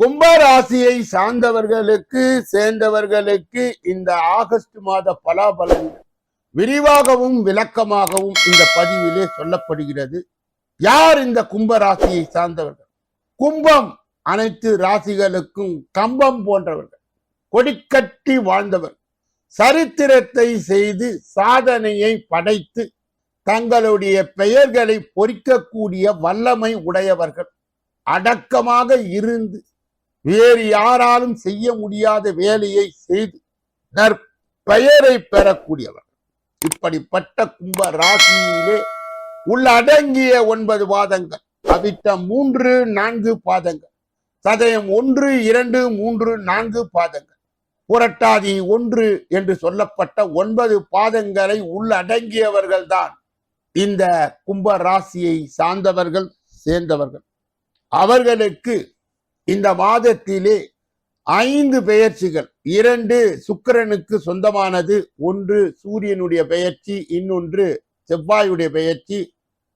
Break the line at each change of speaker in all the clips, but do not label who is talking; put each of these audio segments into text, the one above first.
கும்பராசியை சார்ந்தவர்களுக்கு சேர்ந்தவர்களுக்கு இந்த ஆகஸ்ட் மாத பலாபலன் விரிவாகவும் விளக்கமாகவும் இந்த பதிவிலே சொல்லப்படுகிறது. யார் இந்த கும்பராசியை சார்ந்தவர்கள்? கும்பம் அனைத்து ராசிகளுக்கும் கம்பம் போன்றவர்கள். கொடிக்கட்டி வாழ்ந்தவர். சரித்திரத்தை செய்து சாதனையை படைத்து தங்களுடைய பெயர்களை பொறிக்கக்கூடிய வல்லமை உடையவர்கள். அடக்கமாக இருந்து வேறு யாராலும் செய்ய முடியாத வேலையை செய்து நற்பெயரை பெறக்கூடியவர். இப்படிப்பட்ட கும்ப ராசியிலே உள்ளடங்கிய ஒன்பது பாதங்கள் அவிட்ட மூன்று நான்கு பாதங்கள் சதயம் ஒன்று இரண்டு மூன்று நான்கு பாதங்கள் புரட்டாதி ஒன்று என்று சொல்லப்பட்ட ஒன்பது பாதங்களை உள்ளடங்கியவர்கள் தான் இந்த கும்ப ராசியை சார்ந்தவர்கள் சேர்ந்தவர்கள். அவர்களுக்கு இந்த மாதத்திலே ஐந்து பெயர்ச்சிகள். இரண்டு சுக்கிரனுக்கு சொந்தமானது ஒன்று சூரியனுடைய பெயர்ச்சி இன்னொன்று செவ்வாயுடைய பெயர்ச்சி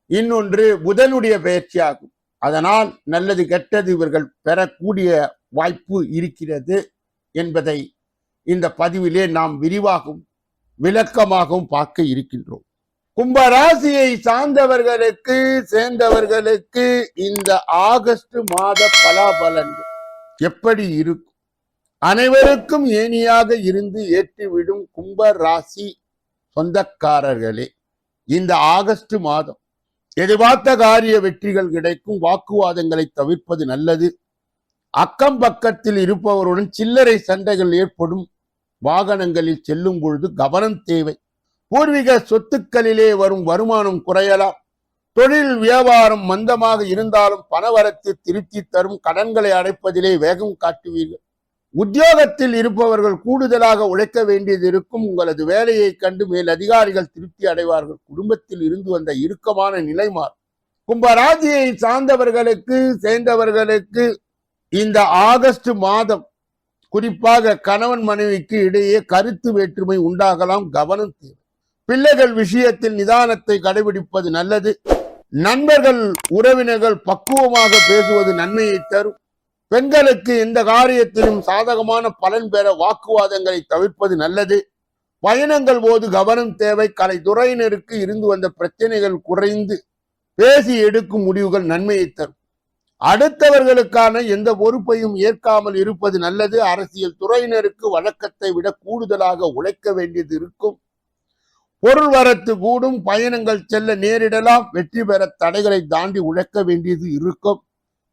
இன்னொன்று புதனுடைய பெயர்ச்சி ஆகும். அதனால் நல்லது கெட்டது இவர்கள் பெறக்கூடிய வாய்ப்பு இருக்கிறது என்பதை இந்த பதிவிலே நாம் விரிவாகவும் விளக்கமாகவும் பார்க்க இருக்கின்றோம். கும்பராசியை சார்ந்தவர்களுக்கு சேர்ந்தவர்களுக்கு இந்த ஆகஸ்ட் மாத பலாபலன்கள் எப்படி இருக்கும்? அனைவருக்கும் ஏனியாக இருந்து ஏற்றிவிடும் கும்ப ராசி சொந்தக்காரர்களே இந்த ஆகஸ்ட் மாதம் எதிர்பார்த்த காரிய வெற்றிகள் கிடைக்கும் வாக்குவாதங்களை தவிர்ப்பது நல்லது. அக்கம் பக்கத்தில் இருப்பவருடன் சில்லறை சண்டைகள் ஏற்படும் வாகனங்களில் செல்லும் பொழுது கவனம் தேவை. பூர்வீக சொத்துக்களிலே வரும் வருமானம் குறையலாம். தொழில் வியாபாரம் மந்தமாக இருந்தாலும் பணவரத்து திருப்தி தரும் கடன்களை அடைப்பதிலே வேகம் காட்டுவீர்கள். உத்தியோகத்தில் இருப்பவர்கள் கூடுதலாக உழைக்க வேண்டியது இருக்கும். உங்களது வேலையை கண்டு மேல் அதிகாரிகள் திருப்தி அடைவார்கள். குடும்பத்தில் இருந்து வந்த இறுக்கமான நிலை மாறும். கும்பராசியை சார்ந்தவர்களுக்கு சேர்ந்தவர்களுக்கு இந்த ஆகஸ்ட் மாதம் குறிப்பாக கணவன் மனைவிக்கு இடையே கருத்து வேற்றுமை உண்டாகலாம். கவனம் தேவை. பிள்ளைகள் விஷயத்தில் நிதானத்தை கடைபிடிப்பது நல்லது. நண்பர்கள் உறவினர்கள் பக்குவமாக பேசுவது நன்மையை தரும். பெண்களுக்கு எந்த காரியத்திலும் சாதகமான பலன் பெற வாக்குவாதங்களை தவிர்ப்பது நல்லது. பயணங்கள் போது கவனம் தேவை. கலைத்துறையினருக்கு இருந்து வந்த பிரச்சனைகள் குறைந்து பேசி எடுக்கும் முடிவுகள் நன்மையை தரும். அடுத்தவர்களுக்கான எந்த பொறுப்பையும் ஏற்காமல் இருப்பது நல்லது. அரசியல் துறையினருக்கு வழக்கத்தை விட கூடுதலாக உழைக்க வேண்டியது இருக்கும். பொருள் வரத்து கூடும் பயணங்கள் செல்ல நேரிடலாம். வெற்றி பெற தடைகளை தாண்டி உழைக்க வேண்டியது இருக்கும்.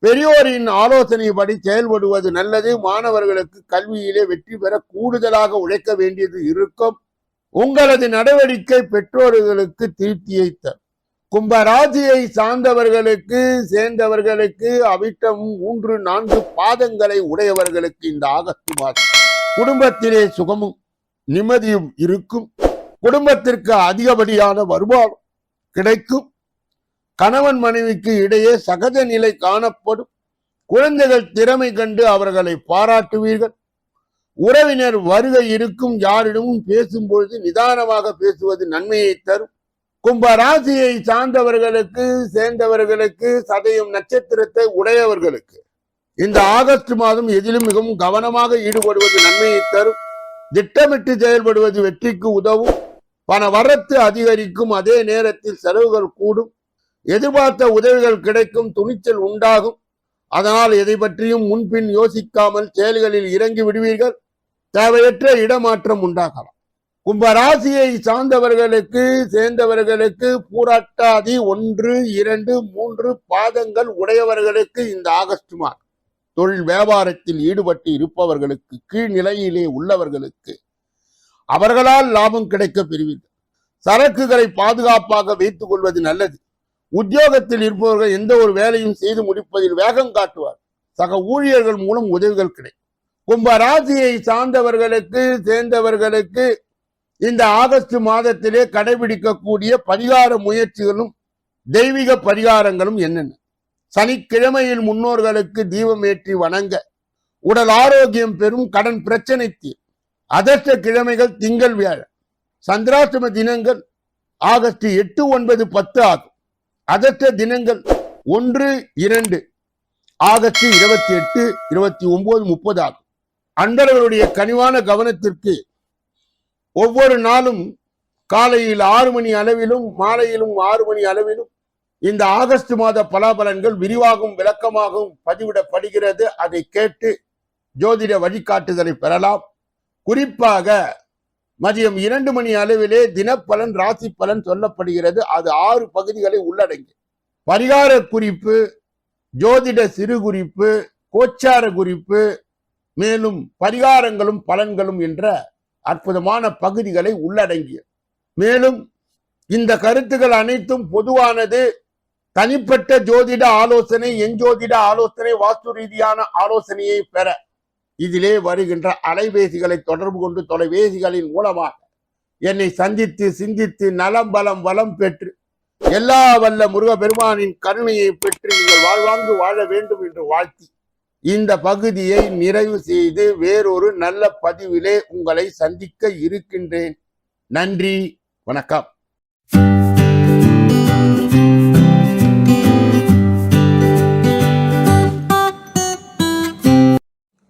பெரியோரின் ஆலோசனைப்படி செயல்படுவது நல்லது. மாணவர்களுக்கு கல்வியிலே வெற்றி பெற கூடுதலாக உழைக்க வேண்டியது இருக்கும். உங்களது நடவடிக்கை பெற்றோர்களுக்கு திருப்தியை தரும் கும்பராசியை சார்ந்தவர்களுக்கு சேர்ந்தவர்களுக்கு அவிட்டம் மூன்று நான்கு பாதங்களை உடையவர்களுக்கு இந்த ஆகஸ்ட் மாதம் குடும்பத்திலே சுகமும் நிம்மதியும் இருக்கும். குடும்பத்திற்கு அதிகப்படியான வருமானம் கிடைக்கும். கணவன் மனைவிக்கு இடையே சகஜ நிலை காணப்படும். குழந்தைகள் திறமை கண்டு அவர்களை பாராட்டுவீர்கள். உறவினர் வருகை இருக்கும் யாரிடமும் பேசும்பொழுது நிதானமாக பேசுவது நன்மையை தரும். கும்ப ராசியை சார்ந்தவர்களுக்கு சேர்ந்தவர்களுக்கு சதயம் நட்சத்திரத்தை உடையவர்களுக்கு இந்த ஆகஸ்ட் மாதம் எதிலும் மிகவும் கவனமாக ஈடுபடுவது நன்மையை தரும். திட்டமிட்டு செயல்படுவது வெற்றிக்கு உதவும். பண வரத்து அதிகரிக்கும் அதே நேரத்தில் செலவுகள் கூடும் எதிர்பார்த்த உதவிகள் கிடைக்கும் துணிச்சல் உண்டாகும். அதனால் எதை பற்றியும் முன்பின் யோசிக்காமல் செயல்களில் இறங்கி விடுவீர்கள். தேவையற்ற இடமாற்றம் உண்டாகலாம். கும்பராசியை சார்ந்தவர்களுக்கு சேர்ந்தவர்களுக்கு பூராட்டாதி ஒன்று இரண்டு மூன்று பாதங்கள் உடையவர்களுக்கு இந்த ஆகஸ்ட் மாதம். தொழில் வியாபாரத்தில் ஈடுபட்டு இருப்பவர்களுக்கு கீழ்நிலையிலே உள்ளவர்களுக்கு அவர்களால் லாபம் கிடைக்க பெறுவீர்கள். சரக்குகளை பாதுகாப்பாக வைத்துக் கொள்வது நல்லது. உத்தியோகத்தில் இருப்பவர்கள் எந்த ஒரு வேலையும் செய்து முடிப்பதில் வேகம் காட்டுவார். சக ஊழியர்கள் மூலம் உதவிகள் கிடைக்கும். கும்ப ராசியை சார்ந்தவர்களுக்கு சேர்ந்தவர்களுக்கு இந்த ஆகஸ்ட் மாதத்திலே கடைபிடிக்கக்கூடிய பரிகார முயற்சிகளும் தெய்வீக பரிகாரங்களும் என்னென்ன? சனிக்கிழமையில் முன்னோர்களுக்கு தீபம் ஏற்றி வணங்க. உடல் ஆரோக்கியம் பெறும் கடன் பிரச்சனை தீர் அதர்ஷ்ட கிழமைகள் திங்கள் வியாழன் சந்திராஷ்டம தினங்கள் ஆகஸ்ட் எட்டு ஒன்பது பத்து ஆகும். அதர்ஷ்ட தினங்கள் ஒன்று இரண்டு ஆகஸ்ட் இருபத்தி எட்டு இருபத்தி ஒன்பது முப்பது ஆகும். அன்பர்களுடைய கனிவான கவனத்திற்கு ஒவ்வொரு நாளும் காலையில் ஆறு மணி அளவிலும் மாலையிலும் ஆறு மணி அளவிலும் இந்த ஆகஸ்ட் மாத பலாபலன்கள் விரிவாகவும் விளக்கமாகவும் பதிவிடப்படுகிறது. அதை கேட்டு ஜோதிட வழிகாட்டுதலை பெறலாம். குறிப்பாக மதியம் இரண்டு மணி அளவிலே தினப்பலன் ராசி பலன் சொல்லப்படுகிறது. அது ஆறு பகுதிகளை உள்ளடங்கி. பரிகார குறிப்பு ஜோதிட சிறு குறிப்பு கோச்சார குறிப்பு மேலும் பரிகாரங்களும் பலன்களும் என்ற அற்புதமான பகுதிகளை உள்ளடங்கிய. மேலும் இந்த கருத்துக்கள் அனைத்தும் பொதுவானது. தனிப்பட்ட ஜோதிட ஆலோசனை எஞ்சோதிட ஆலோசனை வாஸ்து ரீதியான ஆலோசனையை பெற இதிலே வருகின்ற அலைபேசிகளை தொடர்பு கொண்டு தொலைபேசிகளின் மூலமாக என்னை சந்தித்து சிந்தித்து நலம் பலம் வளம் பெற்று எல்லா வல்ல முருகப்பெருமானின் கருணையை பெற்று நீங்கள் வாழ்வாங்கு வாழ வேண்டும் என்று வாழ்த்தி இந்த பகுதியை நிறைவு செய்து வேறொரு நல்ல பதிவிலே உங்களை சந்திக்க இருக்கின்றேன். நன்றி வணக்கம்.